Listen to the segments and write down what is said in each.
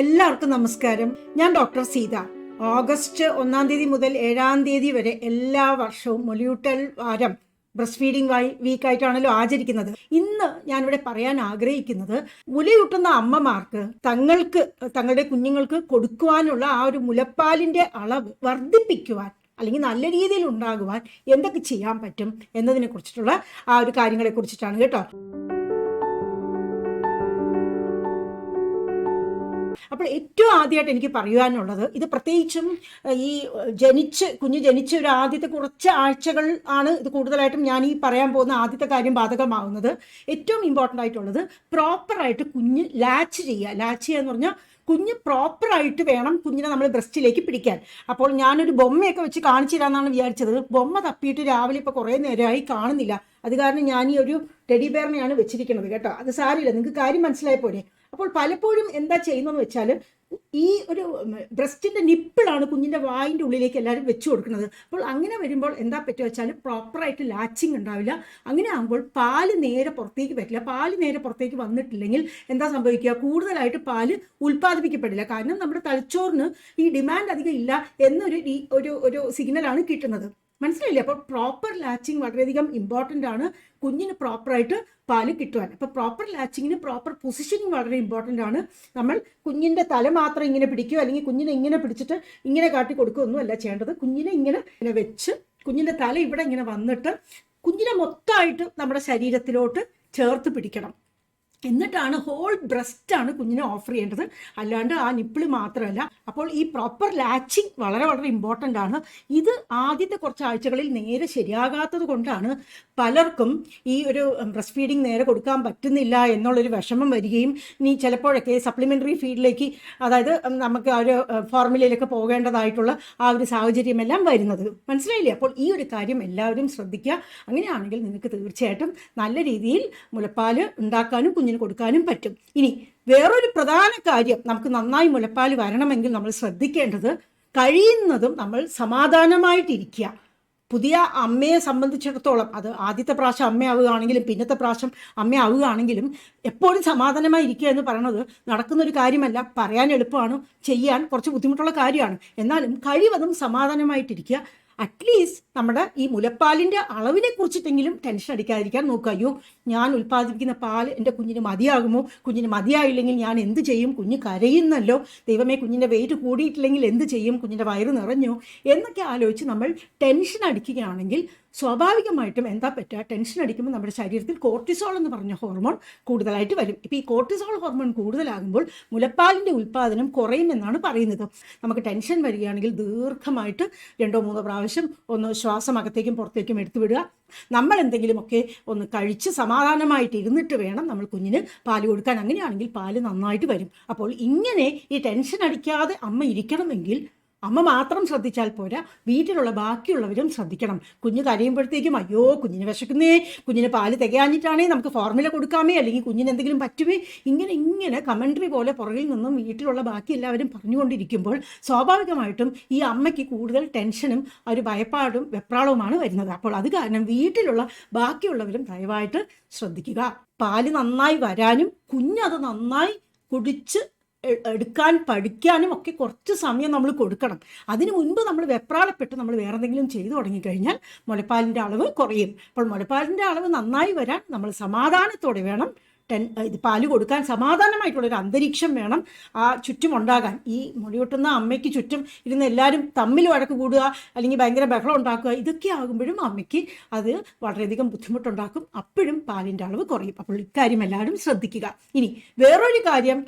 എല്ലാവർക്കും നമസ്കാരം. ഞാൻ ഡോക്ടർ സീത. ഓഗസ്റ്റ് ഒന്നാം തീയതി മുതൽ ഏഴാം തീയതി വരെ എല്ലാ വർഷവും മൊലിയൂട്ടൽ വാരം ബ്രസ്റ്റ് ഫീഡിംഗ് വായി വീക്കായിട്ടാണല്ലോ ആചരിക്കുന്നത്. ഇന്ന് ഞാനിവിടെ പറയാൻ ആഗ്രഹിക്കുന്നത് മുലയൂട്ടുന്ന അമ്മമാർക്ക് തങ്ങൾക്ക് തങ്ങളുടെ കുഞ്ഞുങ്ങൾക്ക് കൊടുക്കുവാനുള്ള ആ ഒരു മുലപ്പാലിന്റെ അളവ് വർദ്ധിപ്പിക്കുവാൻ അല്ലെങ്കിൽ നല്ല രീതിയിൽ ഉണ്ടാകുവാൻ എന്തൊക്കെ ചെയ്യാൻ പറ്റും എന്നതിനെ കുറിച്ചിട്ടുള്ള ആ ഒരു കാര്യങ്ങളെ കുറിച്ചിട്ടാണ് കേട്ടോ. അപ്പോൾ ഏറ്റവും ആദ്യമായിട്ട് എനിക്ക് പറയുവാനുള്ളത് ഇത് പ്രത്യേകിച്ചും ഈ ജനിച്ച് കുഞ്ഞ് ജനിച്ച ഒരു ആദ്യത്തെ കുറച്ച് ആഴ്ചകൾ ആണ് ഇത് കൂടുതലായിട്ടും ഞാൻ ഈ പറയാൻ പോകുന്ന ആദ്യത്തെ കാര്യം ബാധകമാവുന്നത്. ഏറ്റവും ഇമ്പോർട്ടന്റ് ആയിട്ടുള്ളത് പ്രോപ്പറായിട്ട് കുഞ്ഞ് ലാച്ച് ചെയ്യുക. ലാച്ച് ചെയ്യുക എന്ന് പറഞ്ഞാൽ കുഞ്ഞ് പ്രോപ്പറായിട്ട് വേണം കുഞ്ഞിനെ നമ്മൾ ബ്രസ്റ്റിലേക്ക് പിടിക്കാൻ. അപ്പോൾ ഞാനൊരു ബൊമ്മയൊക്കെ വെച്ച് കാണിച്ചു തരാമെന്നാണ് വിചാരിച്ചത്. ബൊമ്മ തപ്പിയിട്ട് രാവിലെ ഇപ്പോൾ കുറേ നേരമായി കാണുന്നില്ല. അത് കാരണം ഞാൻ ഈ ഒരു ടെഡി ബെയറിനെയാണ് വെച്ചിരിക്കുന്നത് കേട്ടോ. അത് സാരില്ല നിങ്ങൾക്ക് കാര്യം മനസ്സിലായി പോലെ അപ്പോൾ പലപ്പോഴും എന്താ ചെയ്യുന്നതെന്ന് വെച്ചാൽ ഈ ഒരു ബ്രസ്റ്റിന്റെ നിപ്പിളാണ് കുഞ്ഞിന്റെ വായിന്റെ ഉള്ളിലേക്ക് എല്ലാവരും വെച്ചു കൊടുക്കുന്നത്. അപ്പോൾ അങ്ങനെ വരുമ്പോൾ എന്താ പറ്റുക വെച്ചാൽ പ്രോപ്പറായിട്ട് ലാച്ചിങ് ഉണ്ടാവില്ല. അങ്ങനെ ആകുമ്പോൾ പാൽ നേരെ പുറത്തേക്ക് പറ്റില്ല പാൽ നേരെ പുറത്തേക്ക് വന്നിട്ടില്ലെങ്കിൽ എന്താ സംഭവിക്കുക? കൂടുതലായിട്ട് പാൽ ഉൽപ്പാദിപ്പിക്കപ്പെടില്ല. കാരണം നമ്മുടെ തലച്ചോറിന് ഈ ഡിമാൻഡ് അധികം ഇല്ല എന്നൊരു ഒരു ഒരു സിഗ്നലാണ് കിട്ടുന്നത്. മനസ്സിലായില്ലേ? അപ്പോൾ പ്രോപ്പർ ലാച്ചിങ് വളരെയധികം ഇമ്പോർട്ടന്റ് ആണ്. കുഞ്ഞിന് പ്രോപ്പറായിട്ട് പാൽ കിട്ടുവാൻ. അപ്പോൾ പ്രോപ്പർ ലാച്ചിങ്ങിന് പ്രോപ്പർ പൊസിഷനിങ് വളരെ ഇമ്പോർട്ടന്റ് ആണ്. നമ്മൾ കുഞ്ഞിന്റെ തല മാത്രം ഇങ്ങനെ പിടിക്കുക അല്ലെങ്കിൽ കുഞ്ഞിനെ ഇങ്ങനെ പിടിച്ചിട്ട് ഇങ്ങനെ കാട്ടി കൊടുക്കുകയൊന്നും അല്ല ചെയ്യേണ്ടത്. കുഞ്ഞിനെ ഇങ്ങനെ ഇങ്ങനെ വെച്ച് കുഞ്ഞിന്റെ തല ഇവിടെ ഇങ്ങനെ വന്നിട്ട് കുഞ്ഞിനെ മൊത്തമായിട്ട് നമ്മുടെ ശരീരത്തിലോട്ട് ചേർത്ത് പിടിക്കണം. എന്നിട്ടാണ് ഹോൾ ബ്രസ്റ്റ് ആണ് കുഞ്ഞിനെ ഓഫർ ചെയ്യേണ്ടത്. അല്ലാണ്ട് ആ നിപ്പിൾ മാത്രമല്ല. അപ്പോൾ ഈ പ്രോപ്പർ ലാച്ചിങ് വളരെ വളരെ ഇമ്പോർട്ടന്റ് ആണ്. ഇത് ആദ്യത്തെ കുറച്ച് ആഴ്ചകളിൽ നേരെ ശരിയാകാത്തത് കൊണ്ടാണ് പലർക്കും ഈ ഒരു ബ്രസ്റ്റ് ഫീഡിങ് നേരെ കൊടുക്കാൻ പറ്റുന്നില്ല എന്നുള്ളൊരു വിഷമം വരികയും ഇനി ചിലപ്പോഴൊക്കെ സപ്ലിമെന്ററി ഫീഡിലേക്ക് അതായത് നമുക്ക് ആ ഒരു ഫോർമുലയിലൊക്കെ പോകേണ്ടതായിട്ടുള്ള ആ ഒരു സാഹചര്യമെല്ലാം വരുന്നത്. മനസ്സിലായില്ലേ? അപ്പോൾ ഈ ഒരു കാര്യം എല്ലാവരും ശ്രദ്ധിക്കുക. അങ്ങനെയാണെങ്കിൽ നിങ്ങൾക്ക് തീർച്ചയായിട്ടും നല്ല രീതിയിൽ മുലപ്പാൽ ഉണ്ടാക്കാനും കുഞ്ഞിന് കൊടുക്കാനും പറ്റും. ഇനി വേറൊരു പ്രധാന കാര്യം നമുക്ക് നന്നായി മുലപ്പാൽ വരണമെങ്കിൽ നമ്മൾ ശ്രദ്ധിക്കേണ്ടത് കഴിയുന്നതും നമ്മൾ സമാധാനമായിട്ടിരിക്കുക. പുതിയ അമ്മയെ സംബന്ധിച്ചിടത്തോളം അത് ആദ്യത്തെ പ്രാവശ്യം അമ്മയാവുകയാണെങ്കിലും പിന്നത്തെ പ്രാവശ്യം അമ്മയാവുകയാണെങ്കിലും എപ്പോഴും സമാധാനമായി ഇരിക്കുക എന്ന് പറയുന്നത് നടക്കുന്നൊരു കാര്യമല്ല. പറയാൻ എളുപ്പമാണ് ചെയ്യാൻ കുറച്ച് ബുദ്ധിമുട്ടുള്ള കാര്യമാണ്. എന്നാലും കഴിവതും സമാധാനമായിട്ടിരിക്കുക. അറ്റ്ലീസ്റ്റ് നമ്മുടെ ഈ മുലപ്പാലിന്റെ അളവിനെ കുറിച്ചിട്ടെങ്കിലും ടെൻഷൻ അടിക്കാതിരിക്കാൻ നോക്കുക അയ്യോ ഞാൻ ഉൽപ്പാദിപ്പിക്കുന്ന പാൽ എന്റെ കുഞ്ഞിന് മതിയാകുമോ? കുഞ്ഞിന് മതിയായില്ലെങ്കിൽ ഞാൻ എന്ത് ചെയ്യും? കുഞ്ഞ് കരയുന്നല്ലോ. ദൈവമേ കുഞ്ഞിന്റെ വെയിറ്റ് കൂടിയിട്ടില്ലെങ്കിൽ എന്ത് ചെയ്യും? കുഞ്ഞിന്റെ വയറ് നിറഞ്ഞോ? എന്നൊക്കെ ആലോചിച്ച് നമ്മൾ ടെൻഷൻ അടിക്കുകയാണെങ്കിൽ സ്വാഭാവികമായിട്ടും എന്താ പറ്റുക? ടെൻഷൻ അടിക്കുമ്പോൾ നമ്മുടെ ശരീരത്തിൽ കോർട്ടിസോൾ എന്ന് പറഞ്ഞ ഹോർമോൺ കൂടുതലായിട്ട് വരും. ഇപ്പോൾ ഈ കോർട്ടിസോൾ ഹോർമോൺ കൂടുതലാകുമ്പോൾ മുലപ്പാലിന്റെ ഉൽപ്പാദനം കുറയുമെന്നാണ് പറയുന്നത്. നമുക്ക് ടെൻഷൻ വരികയാണെങ്കിൽ ദീർഘമായിട്ട് രണ്ടോ മൂന്നോ പ്രാവശ്യം ഒന്ന് ശ്വാസം അകത്തേക്കും പുറത്തേക്കും എടുത്തു വിടുക. നമ്മൾ എന്തെങ്കിലുമൊക്കെ ഒന്ന് കഴിച്ച് സമാധാനമായിട്ട് ഇരുന്നിട്ട് വേണം നമ്മൾ കുഞ്ഞിന് പാൽ കൊടുക്കാൻ. അങ്ങനെയാണെങ്കിൽ പാൽ നന്നായിട്ട് വരും. അപ്പോൾ ഇങ്ങനെ ഈ ടെൻഷൻ അടിക്കാതെ അമ്മ ഇരിക്കണമെങ്കിൽ അമ്മ മാത്രം ശ്രദ്ധിച്ചാൽ പോരാ. വീട്ടിലുള്ള ബാക്കിയുള്ളവരും ശ്രദ്ധിക്കണം. കുഞ്ഞ് കരയുമ്പോഴത്തേക്കും അയ്യോ കുഞ്ഞിന് വിശക്കുന്നേ. കുഞ്ഞിന് പാൽ തികയാഞ്ഞിട്ടാണേ നമുക്ക് ഫോർമുല കൊടുക്കാമേ. അല്ലെങ്കിൽ കുഞ്ഞിന് എന്തെങ്കിലും പറ്റുമേ ഇങ്ങനെ ഇങ്ങനെ കമൻട്രി പോലെ പുറകിൽ നിന്നും വീട്ടിലുള്ള ബാക്കി എല്ലാവരും പറഞ്ഞുകൊണ്ടിരിക്കുമ്പോൾ സ്വാഭാവികമായിട്ടും ഈ അമ്മയ്ക്ക് കൂടുതൽ ടെൻഷനും ഒരു ഭയപ്പാടും വെപ്രാളവുമാണ് വരുന്നത്. അപ്പോൾ അത് കാരണം വീട്ടിലുള്ള ബാക്കിയുള്ളവരും ദയവായിട്ട് ശ്രദ്ധിക്കുക. പാൽ നന്നായി വരാനും കുഞ്ഞത് നന്നായി കുടിച്ച് എടുക്കാൻ പഠിക്കാനും ഒക്കെ കുറച്ച് സമയം നമ്മൾ കൊടുക്കണം. അതിനു മുൻപ് നമ്മൾ വെപ്രാളപ്പെട്ട് നമ്മൾ വേറെ എന്തെങ്കിലും ചെയ്തു തുടങ്ങിക്കഴിഞ്ഞാൽ മുലപ്പാലിന്റെ അളവ് കുറയും. അപ്പോൾ മുലപ്പാലിന്റെ അളവ് നന്നായി വരാൻ നമ്മൾ സമാധാനത്തോടെ വേണം ടെൻ ഇത് പാൽ കൊടുക്കാൻ സമാധാനമായിട്ടുള്ളൊരു അന്തരീക്ഷം വേണം ആ ചുറ്റും ഉണ്ടാകാൻ ഈ മുടിയൊട്ടുന്ന അമ്മയ്ക്ക് ചുറ്റും ഇരുന്ന് എല്ലാവരും തമ്മിൽ വഴക്ക് കൂടുക അല്ലെങ്കിൽ ഭയങ്കര ബഹളം ഉണ്ടാക്കുക ഇതൊക്കെ ആകുമ്പോഴും അമ്മയ്ക്ക് അത് വളരെയധികം ബുദ്ധിമുട്ടുണ്ടാക്കും. അപ്പോഴും പാലിന്റെ അളവ് കുറയും. അപ്പോൾ ഇക്കാര്യം എല്ലാവരും ശ്രദ്ധിക്കുക. ഇനി വേറൊരു കാര്യം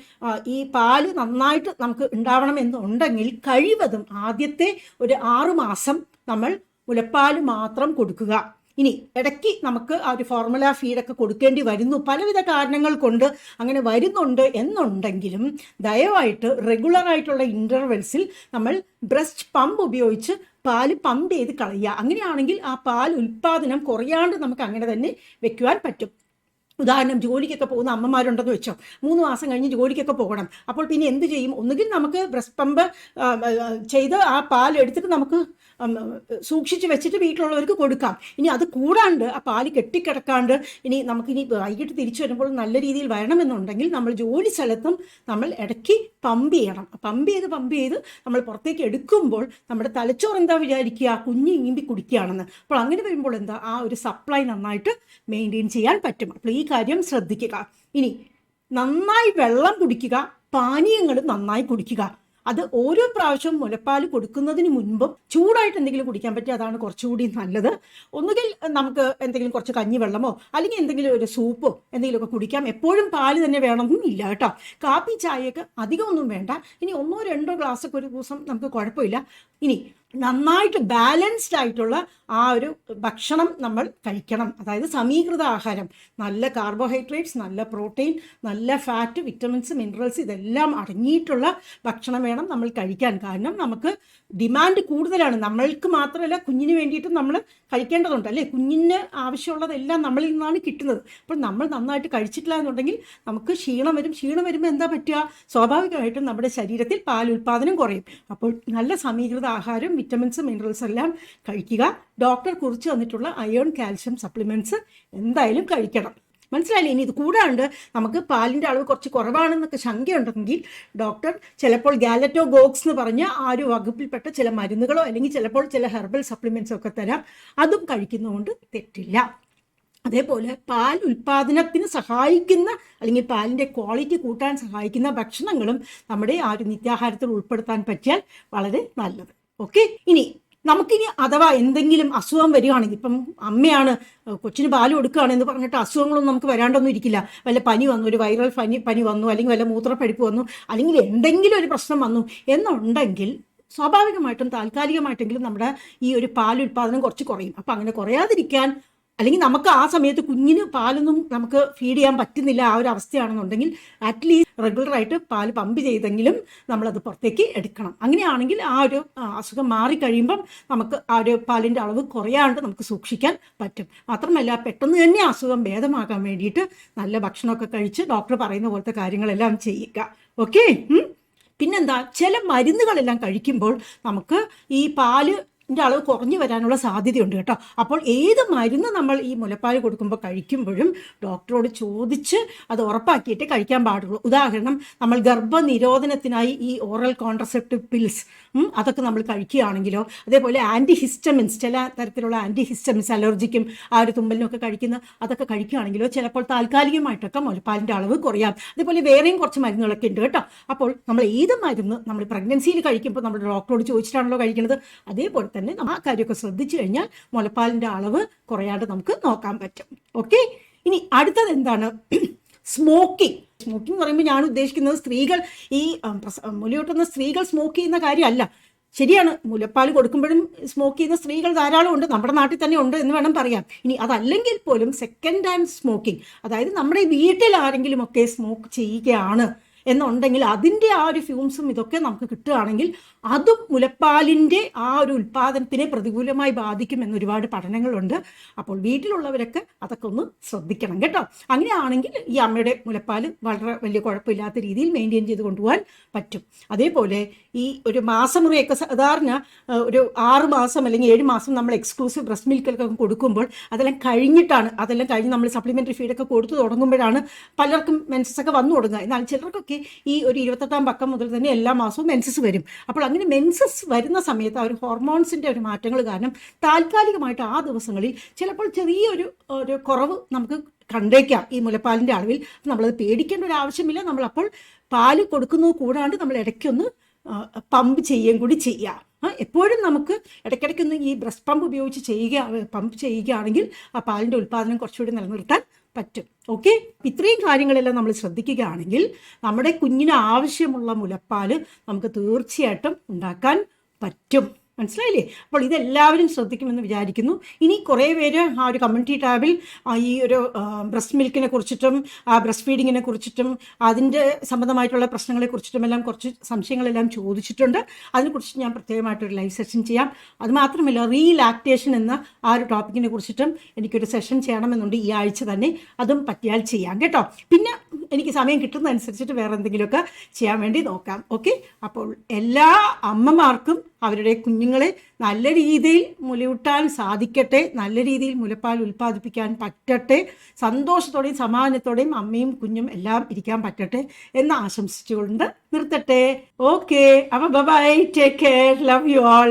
ഈ പാൽ നന്നായിട്ട് നമുക്ക് ഉണ്ടാവണം എന്നുണ്ടെങ്കിൽ കഴിവതും ആദ്യത്തെ ഒരു ആറുമാസം നമ്മൾ മുലപ്പാൽ മാത്രം കൊടുക്കുക. ഇനി ഇടയ്ക്ക് നമുക്ക് ആ ഒരു ഫോർമുല ഫീഡൊക്കെ കൊടുക്കേണ്ടി വരുന്നു. പലവിധ കാരണങ്ങൾ കൊണ്ട് അങ്ങനെ വരുന്നുണ്ട് എന്നുണ്ടെങ്കിലും ദയവായിട്ട് റെഗുലർ ആയിട്ടുള്ള ഇന്റർവെൽസിൽ നമ്മൾ ബ്രസ്റ്റ് പമ്പ് ഉപയോഗിച്ച് പാൽ പമ്പ് ചെയ്ത് കളയുക. അങ്ങനെയാണെങ്കിൽ ആ പാൽ ഉൽപ്പാദനം കുറയാണ്ട് നമുക്ക് അങ്ങനെ തന്നെ വെക്കുവാൻ പറ്റും. ഉദാഹരണം ജോലിക്കൊക്കെ പോകുന്ന അമ്മമാരുണ്ടെന്ന് വെച്ചോ. മൂന്ന് മാസം കഴിഞ്ഞ് ജോലിക്കൊക്കെ പോകണം. അപ്പോൾ പിന്നെ എന്ത് ചെയ്യും? ഒന്നുകിൽ നമുക്ക് ബ്രസ്റ്റ് പമ്പ് ചെയ്ത് ആ പാൽ എടുത്തിട്ട് നമുക്ക് സൂക്ഷിച്ച് വെച്ചിട്ട് വീട്ടിലുള്ളവർക്ക് കൊടുക്കാം. ഇനി അത് കൂടാണ്ട് ആ പാൽ കെട്ടിക്കിടക്കാണ്ട് ഇനി നമുക്കിനി വൈകിട്ട് തിരിച്ചു വരുമ്പോൾ നല്ല രീതിയിൽ വരണമെന്നുണ്ടെങ്കിൽ നമ്മൾ ജോലി സ്ഥലത്തും നമ്മൾ ഇടയ്ക്ക് പമ്പ് ചെയ്യണം. പമ്പ് ചെയ്ത് പമ്പ് ചെയ്ത് നമ്മൾ പുറത്തേക്ക് എടുക്കുമ്പോൾ നമ്മുടെ തലച്ചോറ് എന്താ വിചാരിക്കുക? കുഞ്ഞ് ഈമ്പി കുടിക്കുകയാണെന്ന്. അപ്പോൾ അങ്ങനെ വരുമ്പോൾ എന്താ? ആ ഒരു സപ്ലൈ നന്നായിട്ട് മെയിന്റെയിൻ ചെയ്യാൻ പറ്റും. അപ്പോൾ ഈ കാര്യം ശ്രദ്ധിക്കുക. ഇനി നന്നായി വെള്ളം കുടിക്കുക പാനീയങ്ങൾ നന്നായി കുടിക്കുക. അത് ഓരോ പ്രാവശ്യവും മുലപ്പാൽ കൊടുക്കുന്നതിന് മുൻപും ചൂടായിട്ട് എന്തെങ്കിലും കുടിക്കാൻ പറ്റിയ അതാണ് കുറച്ചുകൂടി നല്ലത്. ഒന്നുകിൽ നമുക്ക് എന്തെങ്കിലും കുറച്ച് കഞ്ഞി വെള്ളമോ അല്ലെങ്കിൽ എന്തെങ്കിലും ഒരു സൂപ്പോ എന്തെങ്കിലുമൊക്കെ കുടിക്കാം. എപ്പോഴും പാൽ തന്നെ വേണമെന്നും ഇല്ല കേട്ടോ. കാപ്പി ചായയൊക്കെ അധികമൊന്നും വേണ്ട. ഇനി ഒന്നോ രണ്ടോ ഗ്ലാസ്സൊക്കെ ഒരു ദിവസം നമുക്ക് കുഴപ്പമില്ല. ഇനി നന്നായിട്ട് ബാലൻസ്ഡ് ആയിട്ടുള്ള ആ ഒരു ഭക്ഷണം നമ്മൾ കഴിക്കണം. അതായത് സമീകൃത ആഹാരം. നല്ല കാർബോഹൈഡ്രേറ്റ്സ് നല്ല പ്രോട്ടീൻ നല്ല ഫാറ്റ് വിറ്റമിൻസ് മിനറൽസ് ഇതെല്ലാം അടങ്ങിയിട്ടുള്ള ഭക്ഷണം വേണം നമ്മൾ കഴിക്കാൻ. കാരണം നമുക്ക് ഡിമാൻഡ് കൂടുതലാണ്. നമ്മൾക്ക് മാത്രമല്ല കുഞ്ഞിന് വേണ്ടിയിട്ട് നമ്മൾ കഴിക്കേണ്ടതുണ്ട്. അല്ലേ? കുഞ്ഞിന് ആവശ്യമുള്ളതെല്ലാം നമ്മളിൽ നിന്നാണ് കിട്ടുന്നത്. അപ്പോൾ നമ്മൾ നന്നായിട്ട് കഴിച്ചിട്ടില്ല എന്നുണ്ടെങ്കിൽ നമുക്ക് ക്ഷീണം വരും. ക്ഷീണം വരുമ്പോൾ എന്താ പറ്റുക? സ്വാഭാവികമായിട്ടും നമ്മുടെ ശരീരത്തിൽ പാൽ ഉൽപ്പാദനം കുറയും. അപ്പോൾ നല്ല സമീകൃത ആഹാരം വിറ്റമിൻസ് മിനറൽസ് എല്ലാം കഴിക്കുക. ഡോക്ടർ കുറിച്ച് വന്നിട്ടുള്ള അയേൺ കാൽഷ്യം സപ്ലിമെന്റ്സ് എന്തായാലും കഴിക്കണം. മനസ്സിലായില്ലേ? ഇനി ഇത് കൂടാണ്ട് നമുക്ക് പാലിന്റെ അളവ് കുറച്ച് കുറവാണെന്നൊക്കെ ശങ്കയുണ്ടെങ്കിൽ ഡോക്ടർ ചിലപ്പോൾ ഗാലറ്റോ ഗോക്സ് എന്ന് പറഞ്ഞ ആ ഒരു വകുപ്പിൽപ്പെട്ട ചില മരുന്നുകളോ അല്ലെങ്കിൽ ചിലപ്പോൾ ചില ഹെർബൽ സപ്ലിമെന്റ്സോ ഒക്കെ തരാം. അതും കഴിക്കുന്നതുകൊണ്ട് തെറ്റില്ല. അതേപോലെ പാൽ ഉൽപ്പാദനത്തിന് സഹായിക്കുന്ന അല്ലെങ്കിൽ പാലിന്റെ ക്വാളിറ്റി കൂട്ടാൻ സഹായിക്കുന്ന ഭക്ഷണങ്ങളും നമ്മുടെ ആ ഒരു നിത്യാഹാരത്തിൽ ഉൾപ്പെടുത്താൻ പറ്റിയാൽ വളരെ നല്ലത്. ഓക്കെ ഇനി നമുക്കിനി അഥവാ എന്തെങ്കിലും അസുഖം വരികയാണെങ്കിൽ ഇപ്പം അമ്മയാണ് കൊച്ചിന് പാൽ കൊടുക്കുകയാണെന്ന് പറഞ്ഞിട്ട് അസുഖങ്ങളൊന്നും നമുക്ക് വരാണ്ടൊന്നും ഇരിക്കില്ല. വല്ല പനി വന്നു ഒരു വൈറൽ പനി പനി വന്നു അല്ലെങ്കിൽ വല്ല മൂത്രപ്പഴുപ്പ് വന്നു അല്ലെങ്കിൽ എന്തെങ്കിലും ഒരു പ്രശ്നം വന്നു എന്നുണ്ടെങ്കിൽ സ്വാഭാവികമായിട്ടും താൽക്കാലികമായിട്ടെങ്കിലും നമ്മുടെ ഈ ഒരു പാൽ ഉൽപ്പാദനം കുറച്ച് കുറയും. അപ്പം അങ്ങനെ കുറയാതിരിക്കാൻ അല്ലെങ്കിൽ നമുക്ക് ആ സമയത്ത് കുഞ്ഞിന് പാലൊന്നും നമുക്ക് ഫീഡ് ചെയ്യാൻ പറ്റുന്നില്ല ആ ഒരു അവസ്ഥയാണെന്നുണ്ടെങ്കിൽ അറ്റ്ലീസ്റ്റ് റെഗുലറായിട്ട് പാൽ പമ്പ് ചെയ്തെങ്കിലും നമ്മളത് പുറത്തേക്ക് എടുക്കണം. അങ്ങനെയാണെങ്കിൽ ആ ഒരു അസുഖം മാറിക്കഴിയുമ്പം നമുക്ക് ആ ഒരു പാലിന്റെ അളവ് കുറയാണ്ട് നമുക്ക് സൂക്ഷിക്കാൻ പറ്റും. മാത്രമല്ല പെട്ടെന്ന് തന്നെ അസുഖം ഭേദമാകാൻ വേണ്ടിയിട്ട് നല്ല ഭക്ഷണമൊക്കെ കഴിച്ച് ഡോക്ടർ പറയുന്ന പോലത്തെ കാര്യങ്ങളെല്ലാം ചെയ്യുക. ഓക്കെ പിന്നെന്താ ചില മരുന്നുകളെല്ലാം കഴിക്കുമ്പോൾ നമുക്ക് ഈ പാൽ ന്റെ അളവ് കുറഞ്ഞു വരാനുള്ള സാധ്യതയുണ്ട് കേട്ടോ. അപ്പോൾ ഏത് മരുന്ന് നമ്മൾ ഈ മുലപ്പാൽ കൊടുക്കുമ്പോൾ കഴിക്കുമ്പോഴും ഡോക്ടറോട് ചോദിച്ച് അത് ഉറപ്പാക്കിയിട്ട് കഴിക്കാൻ പാടുള്ളൂ. ഉദാഹരണം നമ്മൾ ഗർഭനിരോധനത്തിനായി ഈ ഓറൽ കോൺട്രസെപ്റ്റീവ് പിൽസ് അതൊക്കെ നമ്മൾ കഴിക്കുകയാണെങ്കിലോ അതേപോലെ ആന്റി ഹിസ്റ്റമിൻസ് ചില തരത്തിലുള്ള ആന്റി ഹിസ്റ്റമിൻസ് അലർജിക്കും ആ ഒരു തുമ്പലിനും ഒക്കെ കഴിക്കുന്ന അതൊക്കെ കഴിക്കുകയാണെങ്കിലോ ചിലപ്പോൾ താൽക്കാലികമായിട്ടൊക്കെ മുലപ്പാലിന്റെ അളവ് കുറയാം. അതേപോലെ വേറെയും കുറച്ച് മരുന്നുകളൊക്കെ ഉണ്ട് കേട്ടോ. അപ്പോൾ നമ്മൾ ഏത് മരുന്ന് നമ്മൾ പ്രഗ്നൻസിയിൽ കഴിക്കുമ്പോൾ നമ്മൾ ഡോക്ടറോട് ചോദിച്ചിട്ടാണല്ലോ കഴിക്കുന്നത്? അതേപോലെ തന്നെ ആ കാര്യമൊക്കെ ശ്രദ്ധിച്ചു കഴിഞ്ഞാൽ മുലപ്പാലിന്റെ അളവ് കുറയാണ്ട് നമുക്ക് നോക്കാൻ പറ്റും. ഓക്കെ ഇനി അടുത്തത് എന്താണ്? സ്മോക്കിംഗ് സ്മോക്കിംഗ് പറയുമ്പോൾ ഞാൻ ഉദ്ദേശിക്കുന്നത് സ്ത്രീകൾ ഈ മുലയൂട്ടുന്ന സ്ത്രീകൾ സ്മോക്ക് ചെയ്യുന്ന കാര്യമല്ല. ശരിയാണ്. മുലപ്പാൽ കൊടുക്കുമ്പോഴും സ്മോക്ക് ചെയ്യുന്ന സ്ത്രീകൾ ധാരാളം ഉണ്ട്. നമ്മുടെ നാട്ടിൽ തന്നെ ഉണ്ട് എന്ന് വേണം പറയാം ഇനി അതല്ലെങ്കിൽ പോലും സെക്കൻഡ് ഹാൻഡ് സ്മോക്കിംഗ് അതായത് നമ്മുടെ വീട്ടിൽ ആരെങ്കിലും ഒക്കെ സ്മോക്ക് ചെയ്യുകയാണ്. എന്നുണ്ടെങ്കിൽ അതിന്റെ ആ ഒരു ഫ്യൂംസും ഇതൊക്കെ നമുക്ക് കിട്ടുകയാണെങ്കിൽ അതും മുലപ്പാലിന്റെ ആ ഒരു ഉൽപ്പാദനത്തിനെ പ്രതികൂലമായി ബാധിക്കുമെന്ന് ഒരുപാട് പഠനങ്ങളുണ്ട്. അപ്പോൾ വീട്ടിലുള്ളവരൊക്കെ അതൊക്കെ ഒന്ന് ശ്രദ്ധിക്കണം കേട്ടോ. അങ്ങനെയാണെങ്കിൽ ഈ അമ്മയുടെ മുലപ്പാൽ വളരെ വലിയ കുഴപ്പമില്ലാത്ത രീതിയിൽ മെയിന്റെയിൻ ചെയ്ത് കൊണ്ടുപോകാൻ പറ്റും. അതേപോലെ ഈ ഒരു മാസമുറിയൊക്കെ സാധാരണ ഒരു ആറ് മാസം അല്ലെങ്കിൽ ഏഴ് മാസം നമ്മൾ എക്സ്ക്ലൂസീവ് ബ്രസ്റ്റ് മിൽക്കൊക്കെ കൊടുക്കുമ്പോൾ അതെല്ലാം കഴിഞ്ഞിട്ടാണ് അതെല്ലാം കഴിഞ്ഞ് നമ്മൾ സപ്ലിമെന്ററി ഫീഡൊക്കെ കൊടുത്തു തുടങ്ങുമ്പോഴാണ് പലർക്കും മെൻസസ് ഒക്കെ വന്നു തുടങ്ങുക. എന്നാൽ ചിലർക്കൊക്കെ ഈ ഒരു ഇരുപത്തെട്ടാം പക്കം മുതൽ തന്നെ എല്ലാ മാസവും മെൻസസ് വരും. അപ്പോൾ അങ്ങനെ മെൻസസ് വരുന്ന സമയത്ത് ആ ഒരു ഹോർമോൺസിന്റെ ഒരു മാറ്റങ്ങൾ കാരണം താൽക്കാലികമായിട്ട് ആ ദിവസങ്ങളിൽ ചിലപ്പോൾ ചെറിയൊരു ഒരു കുറവ് നമുക്ക് കണ്ടേക്കാം ഈ മുലപ്പാലിന്റെ അളവിൽ. നമ്മളത് പേടിക്കേണ്ട ഒരു ആവശ്യമില്ല. നമ്മളപ്പോൾ പാൽ കൊടുക്കുന്നത് കൂടാണ്ട് നമ്മൾ ഇടയ്ക്കൊന്ന് പമ്പ് ചെയ്യുകയും കൂടി ചെയ്യാം. എപ്പോഴും നമുക്ക് ഇടയ്ക്കിടയ്ക്കൊന്ന് ഈ ബ്രസ്റ്റ് പമ്പ് ഉപയോഗിച്ച് ചെയ്യുക പമ്പ് ചെയ്യുകയാണെങ്കിൽ ആ പാലിന്റെ ഉൽപ്പാദനം കുറച്ചുകൂടി നിലനിർത്താൻ പറ്റും. ഓക്കെ ഇത്രയും കാര്യങ്ങളെല്ലാം നമ്മൾ ശ്രദ്ധിക്കുകയാണെങ്കിൽ നമ്മുടെ കുഞ്ഞിന് ആവശ്യമുള്ള മുലപ്പാൽ നമുക്ക് തീർച്ചയായിട്ടും ഉണ്ടാക്കാൻ പറ്റും. മനസ്സിലായില്ലേ? അപ്പോൾ ഇതെല്ലാവരും ശ്രദ്ധിക്കുമെന്ന് വിചാരിക്കുന്നു. ഇനി കുറേ പേര് ആ ഒരു കമ്മ്യൂണിറ്റി ടാബിൽ ഈ ഒരു ബ്രസ്റ്റ് മിൽക്കിനെ കുറിച്ചിട്ടും ആ ബ്രസ്റ്റ് ഫീഡിങ്ങിനെ കുറിച്ചിട്ടും അതിന്റെ സംബന്ധമായിട്ടുള്ള പ്രശ്നങ്ങളെ കുറിച്ചിട്ടും എല്ലാം കുറച്ച് സംശയങ്ങളെല്ലാം ചോദിച്ചിട്ടുണ്ട്. അതിനെക്കുറിച്ച് ഞാൻ പ്രത്യേകമായിട്ടൊരു ലൈവ് സെഷൻ ചെയ്യാം. അതുമാത്രമല്ല റീലാക്ടേഷൻ എന്ന ആ ഒരു ടോപ്പിക്കിനെ കുറിച്ചിട്ടും എനിക്കൊരു സെഷൻ ചെയ്യണമെന്നുണ്ട് ഈ ആഴ്ച തന്നെ. അതും പറ്റിയാൽ ചെയ്യാം കേട്ടോ. പിന്നെ എനിക്ക് സമയം കിട്ടുന്നതനുസരിച്ചിട്ട് വേറെ എന്തെങ്കിലുമൊക്കെ ചെയ്യാൻ വേണ്ടി നോക്കാം. ഓക്കെ? അപ്പോൾ എല്ലാ അമ്മമാർക്കും അവരുടെ കുഞ്ഞുങ്ങളെ നല്ല രീതിയിൽ മുലയൂട്ടാൻ സാധിക്കട്ടെ നല്ല രീതിയിൽ മുലപ്പാൽ ഉൽപ്പാദിപ്പിക്കാൻ പറ്റട്ടെ സന്തോഷത്തോടെയും സമാധാനത്തോടെയും അമ്മയും കുഞ്ഞും എല്ലാം ഇരിക്കാൻ പറ്റട്ടെ എന്ന് ആശംസിച്ചുകൊണ്ട് നിർത്തട്ടെ. ഓക്കെ അപ്പോൾ bye take care love you all